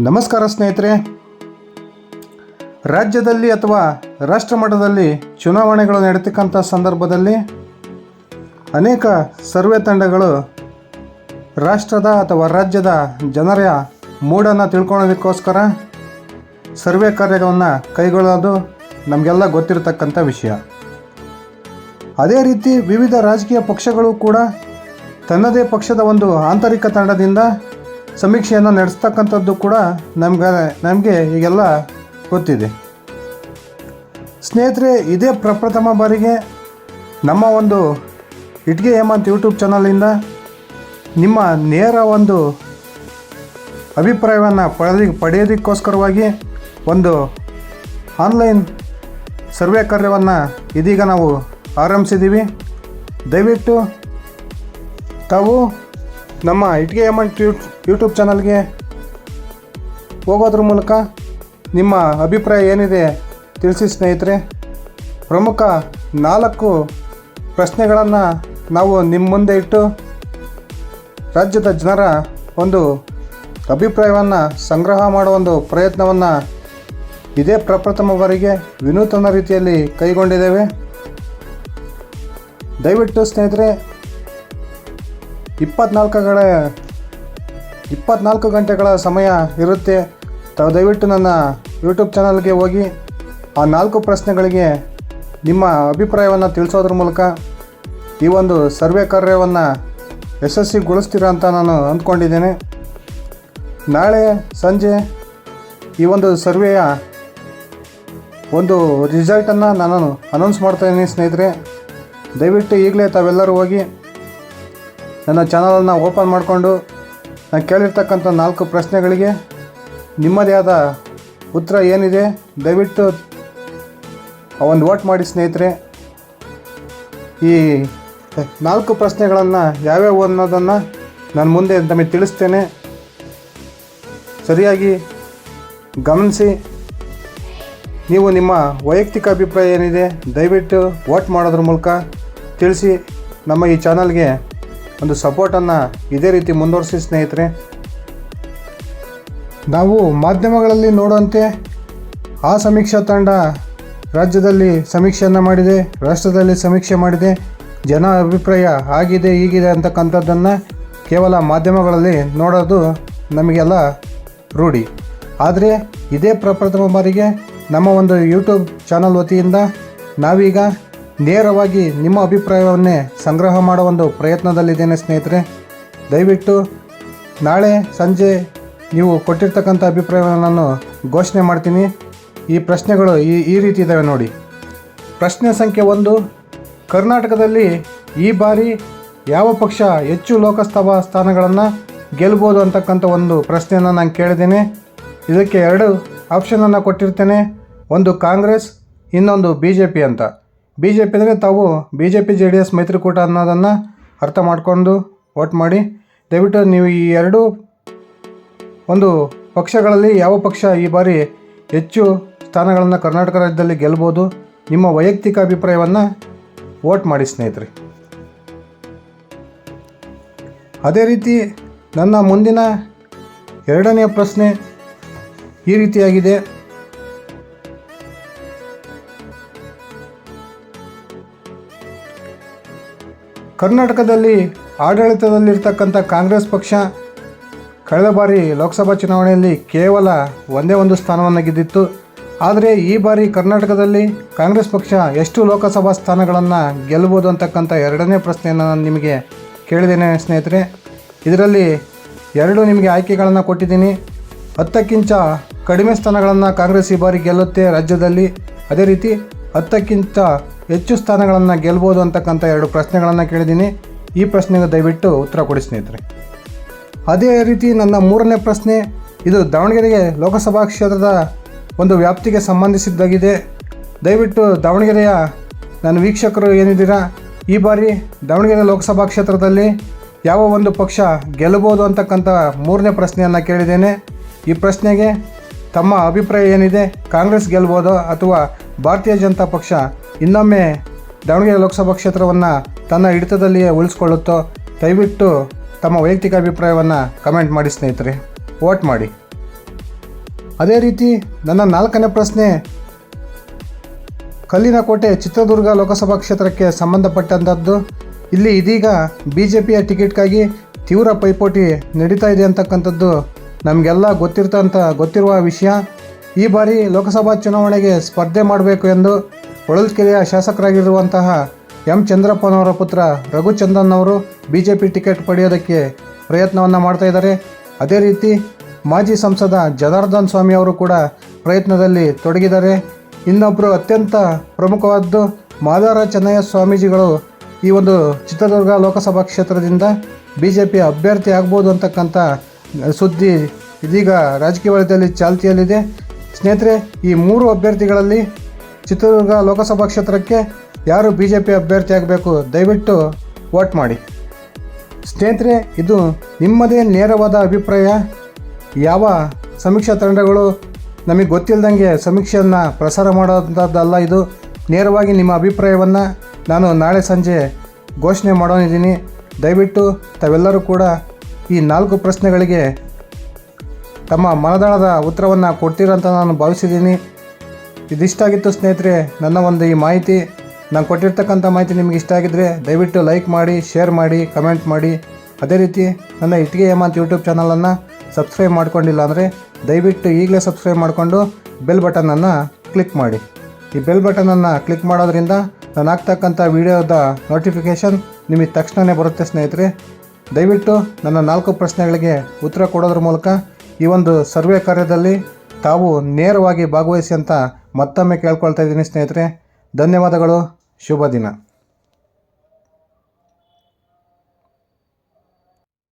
ನಮಸ್ಕಾರ ಸ್ನೇಹಿತರೆ. ರಾಜ್ಯದಲ್ಲಿ ಅಥವಾ ರಾಷ್ಟ್ರ ಮಟ್ಟದಲ್ಲಿ ಚುನಾವಣೆಗಳು ನಡೀತಕ್ಕಂಥ ಸಂದರ್ಭದಲ್ಲಿ ಅನೇಕ ಸರ್ವೆ ತಂಡಗಳು ರಾಷ್ಟ್ರದ ಅಥವಾ ರಾಜ್ಯದ ಜನರ ಮೂಡನ್ನು ತಿಳ್ಕೊಳ್ಳೋದಕ್ಕೋಸ್ಕರ ಸರ್ವೆ ಕಾರ್ಯಗಳನ್ನು ಕೈಗೊಳ್ಳೋದು ನಮಗೆಲ್ಲ ಗೊತ್ತಿರತಕ್ಕಂಥ ವಿಷಯ. ಅದೇ ರೀತಿ ವಿವಿಧ ರಾಜಕೀಯ ಪಕ್ಷಗಳು ಕೂಡ ತನ್ನದೇ ಪಕ್ಷದ ಒಂದು ಆಂತರಿಕ ತಂಡದಿಂದ ಸಮೀಕ್ಷೆಯನ್ನು ನಡೆಸ್ತಕ್ಕಂಥದ್ದು ಕೂಡ ನಮ್ಗೆ, ನಮಗೆ ಈಗೆಲ್ಲ ಗೊತ್ತಿದೆ. ಸ್ನೇಹಿತರೆ, ಇದೇ ಪ್ರಪ್ರಥಮ ಬಾರಿಗೆ ನಮ್ಮ ಒಂದು ಇಟ್ಗೆ ಹೇಮಂತ್ ಯೂಟ್ಯೂಬ್ ಚಾನಲಿಂದ ನಿಮ್ಮ ನೇರ ಒಂದು ಅಭಿಪ್ರಾಯವನ್ನು ಪಡೆದಿ, ಪಡೆಯೋದಕ್ಕೋಸ್ಕರವಾಗಿ ಒಂದು ಆನ್ಲೈನ್ ಸರ್ವೆ ಕಾರ್ಯವನ್ನು ಇದೀಗ ನಾವು ಆರಂಭಿಸಿದ್ದೀವಿ. ದಯವಿಟ್ಟು ತಾವು ನಮ್ಮ ಇಟ್ಗೆ ಹೇಮಂತ್ ಯೂ ಯೂಟ್ಯೂಬ್ ಚಾನಲ್ಗೆ ಹೋಗೋದ್ರ ಮೂಲಕ ನಿಮ್ಮ ಅಭಿಪ್ರಾಯ ಏನಿದೆ ತಿಳಿಸಿ ಸ್ನೇಹಿತರೆ. ಪ್ರಮುಖ ನಾಲ್ಕು ಪ್ರಶ್ನೆಗಳನ್ನು ನಾವು ನಿಮ್ಮ ಮುಂದೆ ಇಟ್ಟು ರಾಜ್ಯದ ಜನರ ಒಂದು ಅಭಿಪ್ರಾಯವನ್ನು ಸಂಗ್ರಹ ಮಾಡುವ ಒಂದು ಪ್ರಯತ್ನವನ್ನು ಇದೇ ಪ್ರಪ್ರಥಮ ಬಾರಿಗೆ ವಿನೂತನ ರೀತಿಯಲ್ಲಿ ಕೈಗೊಂಡಿದ್ದೇವೆ. ದಯವಿಟ್ಟು ಸ್ನೇಹಿತರೆ, ಇಪ್ಪತ್ನಾಲ್ಕುಗಳ ಇಪ್ಪತ್ನಾಲ್ಕು ಗಂಟೆಗಳ ಸಮಯ ಇರುತ್ತೆ. ತಾವು ದಯವಿಟ್ಟು ನನ್ನ ಯೂಟ್ಯೂಬ್ ಚಾನಲ್ಗೆ ಹೋಗಿ ಆ ನಾಲ್ಕು ಪ್ರಶ್ನೆಗಳಿಗೆ ನಿಮ್ಮ ಅಭಿಪ್ರಾಯವನ್ನು ತಿಳಿಸೋದ್ರ ಮೂಲಕ ಈ ಒಂದು ಸರ್ವೆ ಕಾರ್ಯವನ್ನು ಯಶಸ್ವಿಗೊಳಿಸ್ತೀರಾ ಅಂತ ನಾನು ಅಂದ್ಕೊಂಡಿದ್ದೇನೆ. ನಾಳೆ ಸಂಜೆ ಈ ಒಂದು ಸರ್ವೆಯ ಒಂದು ರಿಸಲ್ಟನ್ನು ನಾನು ಅನೌನ್ಸ್ ಮಾಡ್ತಾಯಿದ್ದೀನಿ ಸ್ನೇಹಿತರೆ. ದಯವಿಟ್ಟು ಈಗಲೇ ತಾವೆಲ್ಲರೂ ಹೋಗಿ ನನ್ನ ಚಾನಲನ್ನು ಓಪನ್ ಮಾಡಿಕೊಂಡು ನಾನು ಕೇಳಿರ್ತಕ್ಕಂಥ ನಾಲ್ಕು ಪ್ರಶ್ನೆಗಳಿಗೆ ನಿಮ್ಮದೇ ಆದ ಉತ್ತರ ಏನಿದೆ? ದಯವಿಟ್ಟು ಒಂದು ವೋಟ್ ಮಾಡಿ ಸ್ನೇಹಿತರೆ. ಈ ನಾಲ್ಕು ಪ್ರಶ್ನೆಗಳನ್ನು ಯಾವ್ಯಾವು ಅನ್ನೋದನ್ನು ನಾನು ಮುಂದೆ ನಮಗೆ ತಿಳಿಸ್ತೇನೆ. ಸರಿಯಾಗಿ ಗಮನಿಸಿ. ನೀವು ನಿಮ್ಮ ವೈಯಕ್ತಿಕ ಅಭಿಪ್ರಾಯ ಏನಿದೆ, ದಯವಿಟ್ಟು ವೋಟ್ ಮಾಡೋದ್ರ ಮೂಲಕ ತಿಳಿಸಿ. ನಮ್ಮ ಈ ಚಾನಲ್ಗೆ ಒಂದು ಸಪೋರ್ಟನ್ನು ಇದೇ ರೀತಿ ಮುಂದುವರಿಸಿ, ಸ್ನೇಹಿತರೆ. ನಾವು ಮಾಧ್ಯಮಗಳಲ್ಲಿ ನೋಡುವಂತೆ ಆ ಸಮೀಕ್ಷಾ ತಂಡ ರಾಜ್ಯದಲ್ಲಿ ಸಮೀಕ್ಷೆಯನ್ನು ಮಾಡಿದೆ, ರಾಷ್ಟ್ರದಲ್ಲಿ ಸಮೀಕ್ಷೆ ಮಾಡಿದೆ, ಜನ ಅಭಿಪ್ರಾಯ ಆಗಿದೆ, ಹೀಗಿದೆ ಅಂತಕ್ಕಂಥದ್ದನ್ನು ಕೇವಲ ಮಾಧ್ಯಮಗಳಲ್ಲಿ ನೋಡೋದು ನಮಗೆಲ್ಲ ರೂಢಿ. ಆದರೆ ಇದೇ ಪ್ರಪ್ರಥಮ ಬಾರಿಗೆ ನಮ್ಮ ಒಂದು ಯೂಟ್ಯೂಬ್ ಚಾನಲ್ ವತಿಯಿಂದ ನಾವೀಗ ನೇರವಾಗಿ ನಿಮ್ಮ ಅಭಿಪ್ರಾಯವನ್ನೇ ಸಂಗ್ರಹ ಮಾಡೋ ಒಂದು ಪ್ರಯತ್ನದಲ್ಲಿದ್ದೇನೆ ಸ್ನೇಹಿತರೆ. ದಯವಿಟ್ಟು ನಾಳೆ ಸಂಜೆ ನೀವು ಕೊಟ್ಟಿರ್ತಕ್ಕಂಥ ಅಭಿಪ್ರಾಯವನ್ನು ನಾನು ಘೋಷಣೆ ಮಾಡ್ತೀನಿ. ಈ ಪ್ರಶ್ನೆಗಳು ಈ ಈ ರೀತಿ ಇದ್ದಾವೆ ನೋಡಿ. ಪ್ರಶ್ನೆ ಸಂಖ್ಯೆ ಒಂದು, ಕರ್ನಾಟಕದಲ್ಲಿ ಈ ಬಾರಿ ಯಾವ ಪಕ್ಷ ಹೆಚ್ಚು ಲೋಕಸಭಾ ಸ್ಥಾನಗಳನ್ನು ಗೆಲ್ಬೋದು ಅಂತಕ್ಕಂಥ ಒಂದು ಪ್ರಶ್ನೆಯನ್ನು ನಾನು ಕೇಳಿದ್ದೇನೆ. ಇದಕ್ಕೆ ಎರಡು ಆಪ್ಷನನ್ನು ಕೊಟ್ಟಿರ್ತೇನೆ. ಒಂದು ಕಾಂಗ್ರೆಸ್, ಇನ್ನೊಂದು ಬಿ ಜೆ ಪಿ ಅಂತ. ಬಿ ಜೆ ಪಿ ಅಂದರೆ ತಾವು B J P J D S ಮೈತ್ರಿಕೂಟ ಅನ್ನೋದನ್ನು ಅರ್ಥ ಮಾಡಿಕೊಂಡು ವೋಟ್ ಮಾಡಿ. ದಯವಿಟ್ಟು ನೀವು ಈ ಎರಡೂ ಒಂದು ಪಕ್ಷಗಳಲ್ಲಿ ಯಾವ ಪಕ್ಷ ಈ ಬಾರಿ ಹೆಚ್ಚು ಸ್ಥಾನಗಳನ್ನು ಕರ್ನಾಟಕ ರಾಜ್ಯದಲ್ಲಿ ಗೆಲ್ಬೋದು? ನಿಮ್ಮ ವೈಯಕ್ತಿಕ ಅಭಿಪ್ರಾಯವನ್ನು ವೋಟ್ ಮಾಡಿ ಸ್ನೇಹಿತರೆ. ಅದೇ ರೀತಿ ನನ್ನ ಮುಂದಿನ ಎರಡನೆಯ ಪ್ರಶ್ನೆ ಈ ರೀತಿಯಾಗಿದೆ. ಕರ್ನಾಟಕದಲ್ಲಿ ಆಡಳಿತದಲ್ಲಿರ್ತಕ್ಕಂಥ ಕಾಂಗ್ರೆಸ್ ಪಕ್ಷ ಕಳೆದ ಬಾರಿ ಲೋಕಸಭಾ ಚುನಾವಣೆಯಲ್ಲಿ ಕೇವಲ ಒಂದೇ ಒಂದು ಸ್ಥಾನವನ್ನು ಗೆದ್ದಿತ್ತು. ಆದರೆ ಈ ಬಾರಿ ಕರ್ನಾಟಕದಲ್ಲಿ ಕಾಂಗ್ರೆಸ್ ಪಕ್ಷ ಎಷ್ಟು ಲೋಕಸಭಾ ಸ್ಥಾನಗಳನ್ನು ಗೆಲ್ಲಬಹುದು ಅಂತಕ್ಕಂಥ ಎರಡನೇ ಪ್ರಶ್ನೆಯನ್ನು ನಾನು ನಿಮಗೆ ಕೇಳಿದ್ದೇನೆ ಸ್ನೇಹಿತರೆ. ಇದರಲ್ಲಿ ಎರಡು ನಿಮಗೆ ಆಯ್ಕೆಗಳನ್ನು ಕೊಟ್ಟಿದ್ದೀನಿ. ಹತ್ತಕ್ಕಿಂತ ಕಡಿಮೆ ಸ್ಥಾನಗಳನ್ನು ಕಾಂಗ್ರೆಸ್ ಈ ಬಾರಿ ಗೆಲ್ಲುತ್ತೆ ರಾಜ್ಯದಲ್ಲಿ. ಅದೇ ರೀತಿ ಹತ್ತಕ್ಕಿಂತ ಹೆಚ್ಚು ಸ್ಥಾನಗಳನ್ನು ಗೆಲ್ಬೋದು ಅಂತಕ್ಕಂಥ ಎರಡು ಪ್ರಶ್ನೆಗಳನ್ನು ಕೇಳಿದ್ದೀನಿ. ಈ ಪ್ರಶ್ನೆಗೆ ದಯವಿಟ್ಟು ಉತ್ತರ ಕೊಡಿ ಸ್ನೇಹಿತರೆ. ಅದೇ ರೀತಿ ನನ್ನ ಮೂರನೇ ಪ್ರಶ್ನೆ, ಇದು ದಾವಣಗೆರೆಗೆ ಲೋಕಸಭಾ ಕ್ಷೇತ್ರದ ಒಂದು ವ್ಯಾಪ್ತಿಗೆ ಸಂಬಂಧಿಸಿದ್ದಾಗಿದೆ. ದಯವಿಟ್ಟು ದಾವಣಗೆರೆಯ ನನ್ನ ವೀಕ್ಷಕರು ಏನಿದ್ದೀರಾ? ಈ ಬಾರಿ ದಾವಣಗೆರೆ ಲೋಕಸಭಾ ಕ್ಷೇತ್ರದಲ್ಲಿ ಯಾವ ಒಂದು ಪಕ್ಷ ಗೆಲ್ಲಬಹುದು ಅಂತಕ್ಕಂಥ ಮೂರನೇ ಪ್ರಶ್ನೆಯನ್ನು ಕೇಳಿದ್ದೇನೆ. ಈ ಪ್ರಶ್ನೆಗೆ ತಮ್ಮ ಅಭಿಪ್ರಾಯ ಏನಿದೆ? ಕಾಂಗ್ರೆಸ್ ಗೆಲ್ಬೋದು ಅಥವಾ ಭಾರತೀಯ ಜನತಾ ಪಕ್ಷ ಇನ್ನೊಮ್ಮೆ ದಾವಣಗೆರೆ ಲೋಕಸಭಾ ಕ್ಷೇತ್ರವನ್ನು ತನ್ನ ಹಿಡಿತದಲ್ಲಿಯೇ ಉಳಿಸ್ಕೊಳ್ಳುತ್ತೋ, ದಯವಿಟ್ಟು ತಮ್ಮ ವೈಯಕ್ತಿಕ ಅಭಿಪ್ರಾಯವನ್ನು ಕಮೆಂಟ್ ಮಾಡಿ ಸ್ನೇಹಿತರೆ, ವೋಟ್ ಮಾಡಿ. ಅದೇ ರೀತಿ ನನ್ನ ನಾಲ್ಕನೇ ಪ್ರಶ್ನೆ ಕಲ್ಲಿನ ಕೋಟೆ ಚಿತ್ರದುರ್ಗ ಲೋಕಸಭಾ ಕ್ಷೇತ್ರಕ್ಕೆ ಸಂಬಂಧಪಟ್ಟಂಥದ್ದು ಇಲ್ಲಿ ಇದೀಗ ಬಿ ಜೆ ಪಿಯ ಟಿಕೆಟ್ಗಾಗಿ ತೀವ್ರ ಪೈಪೋಟಿ ನಡೀತಾ ಇದೆ ಅಂತಕ್ಕಂಥದ್ದು ನಮಗೆಲ್ಲ ಗೊತ್ತಿರ್ತಂಥ ಗೊತ್ತಿರುವ ವಿಷಯ. ಈ ಬಾರಿ ಲೋಕಸಭಾ ಚುನಾವಣೆಗೆ ಸ್ಪರ್ಧೆ ಮಾಡಬೇಕು ಎಂದು ಹೊಳಲ್ಕೆರೆಯ ಶಾಸಕರಾಗಿರುವಂತಹ ಎಂ ಚಂದ್ರಪ್ಪನವರ ಪುತ್ರ ರಘುಚಂದನ್ ಅವರು ಬಿ ಜೆ ಪಿ ಟಿಕೆಟ್ ಪಡೆಯೋದಕ್ಕೆ ಪ್ರಯತ್ನವನ್ನು ಮಾಡ್ತಾ ಇದ್ದಾರೆ. ಅದೇ ರೀತಿ ಮಾಜಿ ಸಂಸದ ಜನಾರ್ದನ್ ಸ್ವಾಮಿ ಅವರು ಕೂಡ ಪ್ರಯತ್ನದಲ್ಲಿ ತೊಡಗಿದ್ದಾರೆ. ಇನ್ನೊಬ್ಬರು ಅತ್ಯಂತ ಪ್ರಮುಖವಾದ್ದು ಮಾದಾರ ಚೆನ್ನಯ್ಯ ಸ್ವಾಮೀಜಿಗಳು ಈ ಒಂದು ಚಿತ್ರದುರ್ಗ ಲೋಕಸಭಾ ಕ್ಷೇತ್ರದಿಂದ ಬಿ ಜೆ ಪಿ ಅಭ್ಯರ್ಥಿ ಆಗ್ಬೋದು ಅಂತಕ್ಕಂಥ ಸುದ್ದಿ ಇದೀಗ ರಾಜಕೀಯ ವಲಯದಲ್ಲಿ ಚಾಲ್ತಿಯಲ್ಲಿದೆ. ಸ್ನೇಹಿತರೆ, ಈ ಮೂರು ಅಭ್ಯರ್ಥಿಗಳಲ್ಲಿ ಚಿತ್ರದುರ್ಗ ಲೋಕಸಭಾ ಕ್ಷೇತ್ರಕ್ಕೆ ಯಾರು ಬಿ ಜೆ ಪಿ ಅಭ್ಯರ್ಥಿ ಆಗಬೇಕು ದಯವಿಟ್ಟು ವೋಟ್ ಮಾಡಿ. ಸ್ನೇಹಿತರೆ, ಇದು ನಿಮ್ಮದೇ ನೇರವಾದ ಅಭಿಪ್ರಾಯ. ಯಾವ ಸಮೀಕ್ಷಾ ತಂಡಗಳು ನಮಗೆ ಗೊತ್ತಿಲ್ಲದಂಗೆ ಸಮೀಕ್ಷೆಯನ್ನು ಪ್ರಸಾರ ಮಾಡೋಂಥದ್ದಲ್ಲ ಇದು. ನೇರವಾಗಿ ನಿಮ್ಮ ಅಭಿಪ್ರಾಯವನ್ನು ನಾನು ನಾಳೆ ಸಂಜೆ ಘೋಷಣೆ ಮಾಡೋನಿದ್ದೀನಿ. ದಯವಿಟ್ಟು ತಾವೆಲ್ಲರೂ ಕೂಡ ಈ ನಾಲ್ಕು ಪ್ರಶ್ನೆಗಳಿಗೆ ತಮ್ಮ ಮನದಾಳದ ಉತ್ತರವನ್ನು ಕೊಡ್ತೀರಂತ ನಾನು ಭಾವಿಸಿದ್ದೀನಿ. ಇದಿಷ್ಟಾಗಿತ್ತು ಸ್ನೇಹಿತರೆ, ನನ್ನ ಒಂದು ಈ ಮಾಹಿತಿ. ನಾನು ಕೊಟ್ಟಿರ್ತಕ್ಕಂಥ ಮಾಹಿತಿ ನಿಮಗೆ ಇಷ್ಟ ಆಗಿದ್ದರೆ ದಯವಿಟ್ಟು ಲೈಕ್ ಮಾಡಿ ಶೇರ್ ಮಾಡಿ ಕಮೆಂಟ್ ಮಾಡಿ. ಅದೇ ರೀತಿ ನನ್ನ ಇಟ್ಟಿಗೆ ಹೇಮಂತ್ ಯೂಟ್ಯೂಬ್ ಚಾನಲನ್ನು ಸಬ್ಸ್ಕ್ರೈಬ್ ಮಾಡ್ಕೊಂಡಿಲ್ಲ ಅಂದರೆ ದಯವಿಟ್ಟು ಈಗಲೇ ಸಬ್ಸ್ಕ್ರೈಬ್ ಮಾಡಿಕೊಂಡು ಬೆಲ್ ಬಟನನ್ನು ಕ್ಲಿಕ್ ಮಾಡಿ. ಈ ಬೆಲ್ ಬಟನನ್ನು ಕ್ಲಿಕ್ ಮಾಡೋದ್ರಿಂದ ನಾನು ಹಾಕ್ತಕ್ಕಂಥ ವಿಡಿಯೋದ ನೋಟಿಫಿಕೇಷನ್ ನಿಮಗೆ ತಕ್ಷಣವೇ ಬರುತ್ತೆ ಸ್ನೇಹಿತರೆ. ದಯವಿಟ್ಟು ನನ್ನ ನಾಲ್ಕು ಪ್ರಶ್ನೆಗಳಿಗೆ ಉತ್ತರ ಕೊಡೋದ್ರ ಮೂಲಕ ಈ ಒಂದು ಸರ್ವೆ ಕಾರ್ಯದಲ್ಲಿ ತಾವು ನೇರವಾಗಿ ಭಾಗವಹಿಸಿ ಅಂತ ಮತ್ತೊಮ್ಮೆ ಕೇಳ್ಕೊಳ್ತಾ ಇದ್ದೀನಿ ಸ್ನೇಹಿತರೆ. ಧನ್ಯವಾದಗಳು. ಶುಭ ದಿನ.